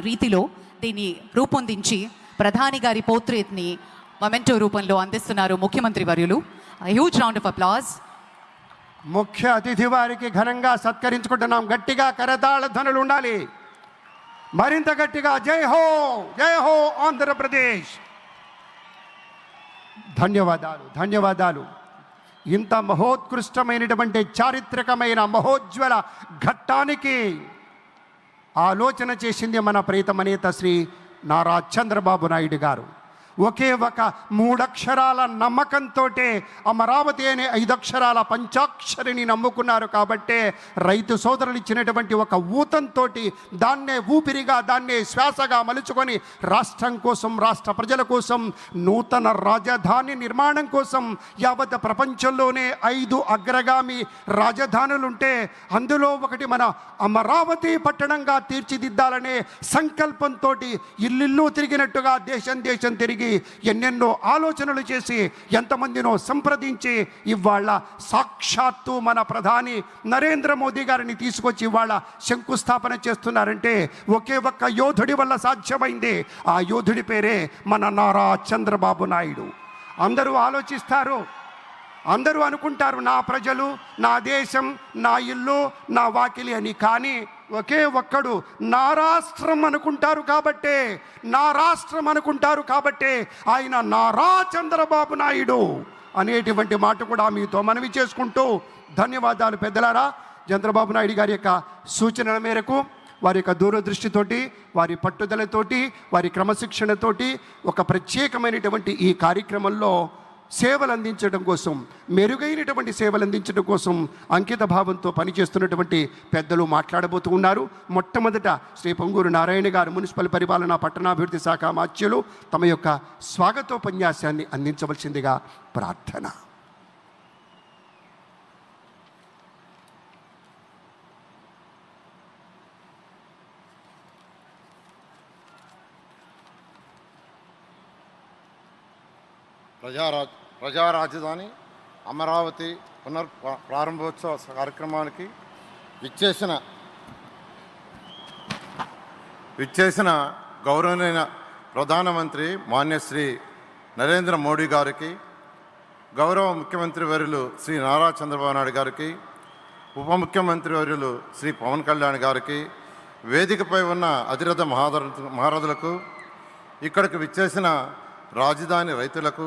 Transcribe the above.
రీతిలో దీన్ని రూపొందించి ప్రధాని గారి పోర్ట్రేట్ని మొమెంటో రూపంలో అందిస్తున్నారు ముఖ్యమంత్రి వర్యులు. హ్యూజ్ రౌండ్ ఆఫ్ అప్లాజ్ ముఖ్య అతిథి వారికి ఘనంగా సత్కరించుకుంటున్నాం. గట్టిగా కరతాళ ధనులు ఉండాలి. మరింత గట్టిగా జై హో జై హో ఆంధ్రప్రదేశ్. ధన్యవాదాలు ధన్యవాదాలు. ఇంత మహోత్కృష్టమైనటువంటి చారిత్రకమైన మహోజ్వల ఘట్టానికి ఆలోచన చేసింది మన ప్రీతమనేత శ్రీ నారా చంద్రబాబు నాయుడు గారు. ఒకే ఒక మూడక్షరాల నమ్మకంతో అమరావతి అనే ఐదక్షరాల పంచాక్షరిని నమ్ముకున్నారు కాబట్టే రైతు సోదరులు ఇచ్చినటువంటి ఒక ఊతంతో దాన్నే ఊపిరిగా దాన్నే శ్వాసగా మలుచుకొని రాష్ట్రం కోసం రాష్ట్ర ప్రజల కోసం నూతన రాజధాని నిర్మాణం కోసం యావత్ ప్రపంచంలోనే ఐదు అగ్రగామి రాజధానులుంటే అందులో ఒకటి మన అమరావతి పట్టణంగా తీర్చిదిద్దాలనే సంకల్పంతో ఇల్లిల్లు తిరిగినట్టుగా దేశం దేశం తిరిగి ఎన్నెన్నో ఆలోచనలు చేసి ఎంతమందినో సంప్రదించి ఇవాళ సాక్షాత్తు మన ప్రధాని నరేంద్ర మోదీ గారిని తీసుకొచ్చి ఇవాళ శంకుస్థాపన చేస్తున్నారంటే ఒకే ఒక్క యోధుడి వల్ల సాధ్యమైంది. ఆ యోధుడి పేరే మన నారా చంద్రబాబు నాయుడు. అందరూ ఆలోచిస్తారు. అందరూ అనుకుంటారు నా ప్రజలు నా దేశం నా ఇల్లు నా వాకిలి అని. కానీ ఒకే ఒక్కడు నా రాష్ట్రం అనుకుంటారు కాబట్టే నా రాష్ట్రం అనుకుంటారు కాబట్టే ఆయన నారా చంద్రబాబు నాయుడు అనేటువంటి మాట కూడా మీతో మనవి చేసుకుంటూ ధన్యవాదాలు పెద్దలారా. చంద్రబాబు నాయుడు గారి యొక్క సూచనల మేరకు వారి యొక్క దూరదృష్టితోటి వారి పట్టుదలతోటి వారి క్రమశిక్షణతోటి ఒక ప్రత్యేకమైనటువంటి ఈ కార్యక్రమంలో సేవలు అందించడం కోసం మెరుగైనటువంటి సేవలు అందించడం కోసం అంకిత భావంతో పనిచేస్తున్నటువంటి పెద్దలు మాట్లాడబోతూ ఉన్నారు. మొట్టమొదట శ్రీ పొంగూరు నారాయణ గారు మున్సిపల్ పరిపాలన పట్టణాభివృద్ధి శాఖ మాత్యులు తమ యొక్క స్వాగతోపన్యాసాన్ని అందించవలసిందిగా ప్రార్థన. ప్రజారా ప్రజా రాజధాని అమరావతి పునర్ ప్రారంభోత్సవ కార్యక్రమానికి విచ్చేసిన విచ్చేసిన గౌరవనీయ ప్రధానమంత్రి మాన్యశ్రీ నరేంద్ర మోడీ గారికి గౌరవ ముఖ్యమంత్రి వర్యులు శ్రీ నారా చంద్రబాబు నాయుడు గారికి ఉప ముఖ్యమంత్రి వర్యులు శ్రీ పవన్ కళ్యాణ్ గారికి వేదికపై ఉన్న అతిరథ మహారథులకు ఇక్కడికి విచ్చేసిన రాజధాని రైతులకు